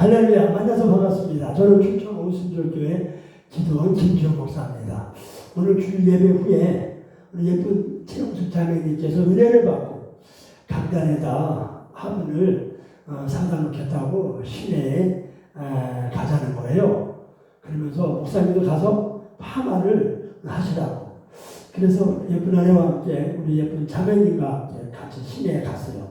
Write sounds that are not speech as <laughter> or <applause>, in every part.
할렐루야 만나서 반갑습니다. 저는 충청 오순절교회 기도원 김지영 목사입니다. 오늘 주일 예배 후에 우리 예쁜 최영숙 자매님께서 은혜를 받고 강단에다 화분을 어, 사다 놓겠다고 시내에 에, 가자는 거예요. 그러면서 목사님도 가서 파마를 하시라고. 그래서 예쁜 아내와 함께 우리 예쁜 자매님과 함께 같이 시내에 갔어요.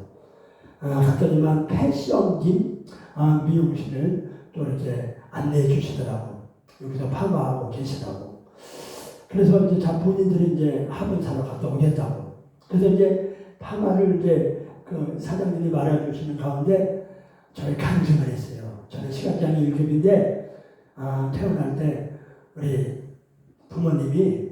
아, 갔더니만 패션김 아, 미용실을 또 이렇게 안내해 주시더라고. 여기서 파마하고 계시다고. 그래서 이제 자 본인들이 이제 화분 사러 갔다 오겠다고. 그래서 이제 파마를 이제 그 사장님이 말해 주시는 가운데 저희 간증을 했어요. 저는 시각장애 1급인데 아, 태어날 때 우리 부모님이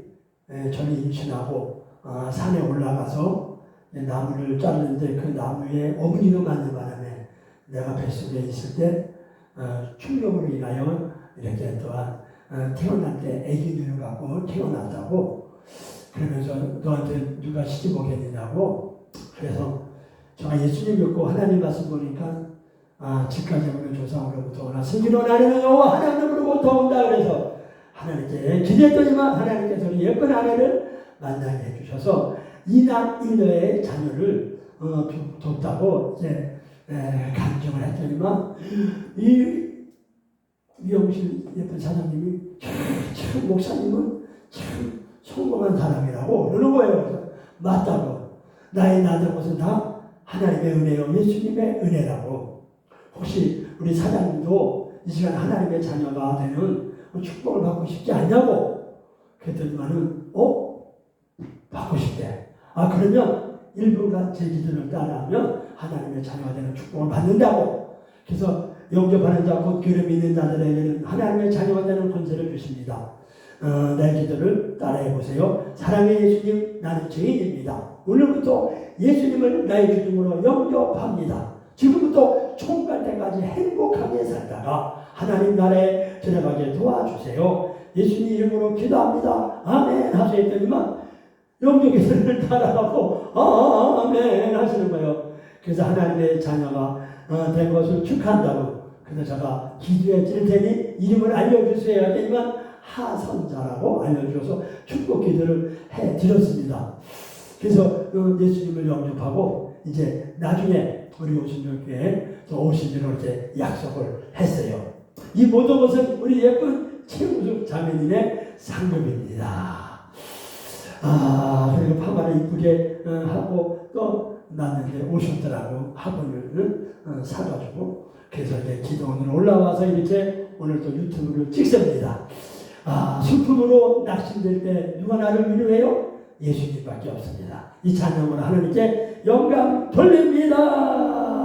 에, 저는 임신하고 아, 산에 올라가서 나무를 자르는데 그 나무에 어머니가 맞는 바람에 내가 뱃속에 있을 때 어, 충격으로 인하여 이렇게 또한 어, 태어날 때 아기 눈을 갖고 태어났다고 그러면서 너한테 누가 시집 오겠느냐고 그래서 제가 예수님 믿고 하나님 말씀 보니까 아 집까지 오는 조상으로부터 오나 승기로 나르는 여호와 하나님으로부터 온다 그래서 하나님께 기대했더니만 하나님께서 예쁜 아내를 만나게 해주셔서 이남 일녀의 자녀를 어, 두- 뒀다고 이제 에, 간증을 했더니만 이 미용실 예쁜 사장님이 참, 참 목사님은 참 성공한 사람이라고 그러는 거예요. 맞다고 나의 나된 것은 다 하나님의 은혜요 예수님의 은혜라고 혹시 우리 사장님도 이 시간 하나님의 자녀가 되는 축복을 받고 싶지 않냐고 그랬더니만은 어 받고 싶대. 아 그러면 일부가 제 기준을 따라하면 하나님의 자녀가 되는 축복을 받는다고. 그래서 영접하는 자, 곧 기름 있는 자들에게는 하나님의 자녀가 되는 권세를 주십니다. 어, 내 기도를 따라해 보세요. 사랑의 예수님, 나는 죄인입니다. 오늘부터 예수님을 나의 주님으로 영접합니다. 지금부터 총갈 때까지 행복하게 살다가 하나님 나라에 들어가게 도와주세요. 예수님 이름으로 기도합니다. 아멘 하셨더니만 영적의 <laughs> 따라하고 아멘 하시는 거예요. 그래서 하나님의 자녀가 어, 된 것을 축하한다고. 그래서 제가 기도해 드릴 테니 이름을 알려주세요 했더니만 하선자라고 알려주셔서 축복 기도를 해 드렸습니다. 그래서 어, 예수님을 영접하고 이제 나중에 우리 오신교회에 오신지로 이렇게 약속을 했어요. 이 모든 것은 우리 예쁜 최우숙 자매님의 상급입니다. 아, 그리고 파마를 이쁘게 어, 하고 또 나는 이제 오셨더라고 화분을 어, 사가지고 그래서 이제 기도원으로 올라와서 이렇게 오늘 또 유튜브를 찍습니다. 아, 슬픔으로 낙심될 때 누가 나를 위로해요? 예수님밖에 없습니다. 이 찬양으로 하나님께 영광 돌립니다.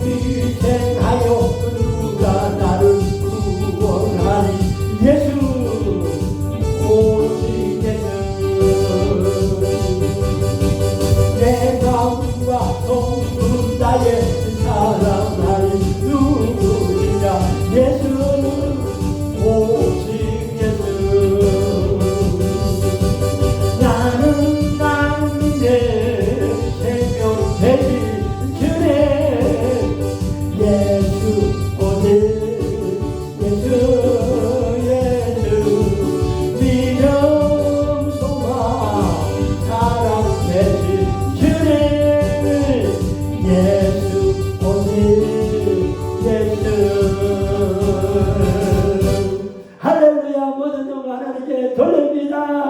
You. આજે થોડું બીજા